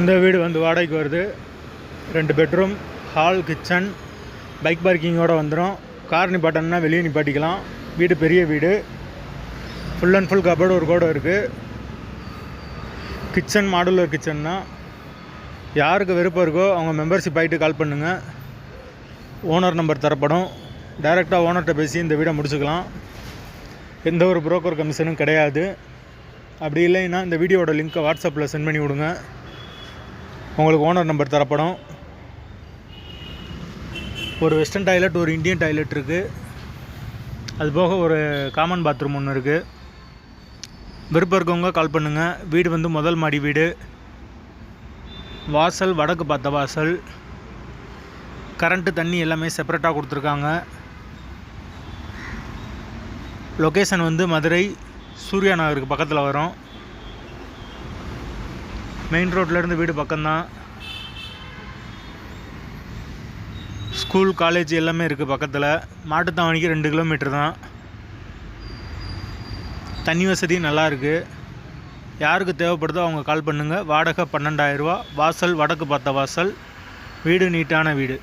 இந்த வீடு வந்து வாடகைக்கு வருது. ரெண்டு பெட்ரூம் ஹால் கிச்சன் பைக் பார்க்கிங்கோடு வந்துடும் கார் நிப்பாட்டணும்னா வெளியே நிப்பாட்டிக்கலாம். வீடு பெரிய வீடு. ஃபுல் அண்ட் ஃபுல் கபோர்டு ஒரு கூட இருக்குது கிச்சன் மாடுலர் கிச்சன்னா யாருக்கு விருப்பம் இருக்கோ அவங்க மெம்பர்ஷிப் ஆகிட்டு கால் பண்ணுங்கள் ஓனர் நம்பர் தரப்படும். டைரெக்டாக ஓனர்கிட்ட பேசி இந்த வீடை முடிச்சுக்கலாம். எந்த ஒரு புரோக்கர் கமிஷனும் கிடையாது. அப்படி இல்லைன்னா இந்த வீடியோட லிங்க்கை வாட்ஸ்அப்பில் சென்ட் பண்ணி விடுங்க. உங்களுக்கு ஓனர் நம்பர் தரப்படும். ஒரு வெஸ்டர்ன் டாய்லெட் ஒரு இந்தியன் டாய்லெட் இருக்குது அது போக ஒரு காமன் பாத்ரூம் ஒன்று இருக்குது விருப்பம் இருக்கவங்க கால் பண்ணுங்கள் வீடு வந்து முதல் மாடி வீடு. வாசல் வடக்கு பார்த்த வாசல். கரண்ட்டு தண்ணி எல்லாமே செப்பரேட்டாக கொடுத்துருக்காங்க. லொக்கேஷன் வந்து மதுரை சூர்யா நகருக்கு பக்கத்தில் வரும். மெயின் ரோட்லேருந்து வீடு பக்கம்தான். ஸ்கூல் காலேஜ் எல்லாமே இருக்குது பக்கத்தில். மாட்டுத்தாவணிக்கு ரெண்டு கிலோமீட்டர் தான். தண்ணி வசதி நல்லா இருக்குது யாருக்கு தேவைப்படுதோ அவங்க கால் பண்ணுங்கள் வாடகை பன்னெண்டாயிரரூவா வாசல் வடக்கு பார்த்த வாசல். வீடு நீட்டான வீடு.